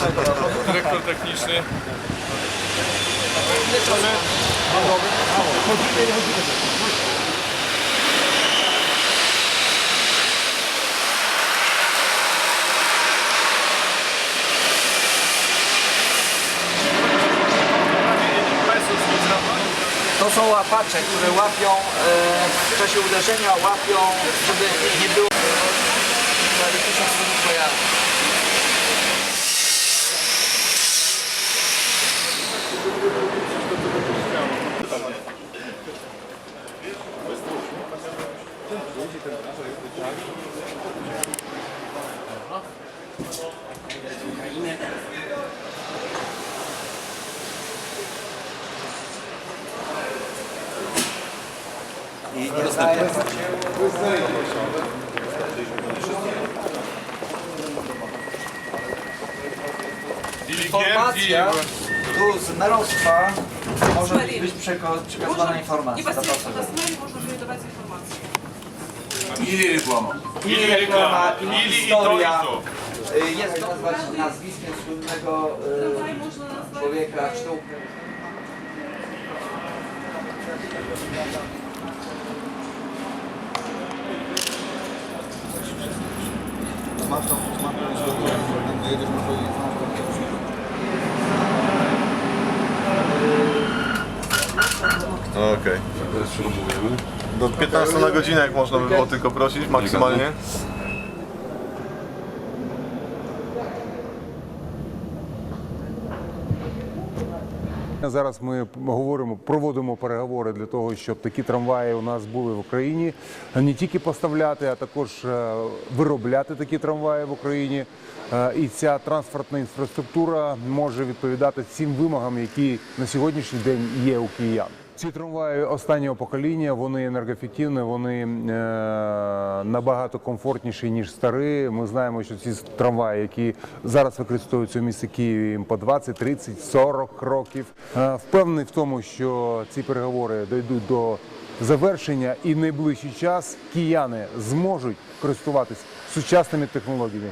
Albert, dyrektor techniczny. To są łapacze, które łapią e, w czasie uderzenia, łapią, żeby nie było... I niedostępne. Informacja tu z Merostwa może być przeko- przekazywana informacja. Zapraszam. Właściwie na smyli można znajdować informacje. Ili reklama. Ili reklama, ili historia. Jest to nazwać nazwiskiem słynnego y, człowieka, sztuki. Okej. Okay. Do 15 na godzinę, jak można by było tylko prosić, maksymalnie. Зараз ми говоримо, проводимо переговори для того, щоб такі трамваї у нас були в Україні. Не тільки поставляти, а також е, виробляти такі трамваї в Україні. Е, І ця транспортна інфраструктура може відповідати цим вимогам, які на сьогоднішній день є у киян. Ці трамваї останнього покоління, вони енергоефективні, вони е, набагато комфортніші, ніж старі. Ми знаємо, що ці трамваї, які зараз використовуються у місті Києві їм по 20, 30, 40 років. Е, впевнений в тому, що ці переговори дійдуть до завершення і в найближчий час кияни зможуть користуватись сучасними технологіями.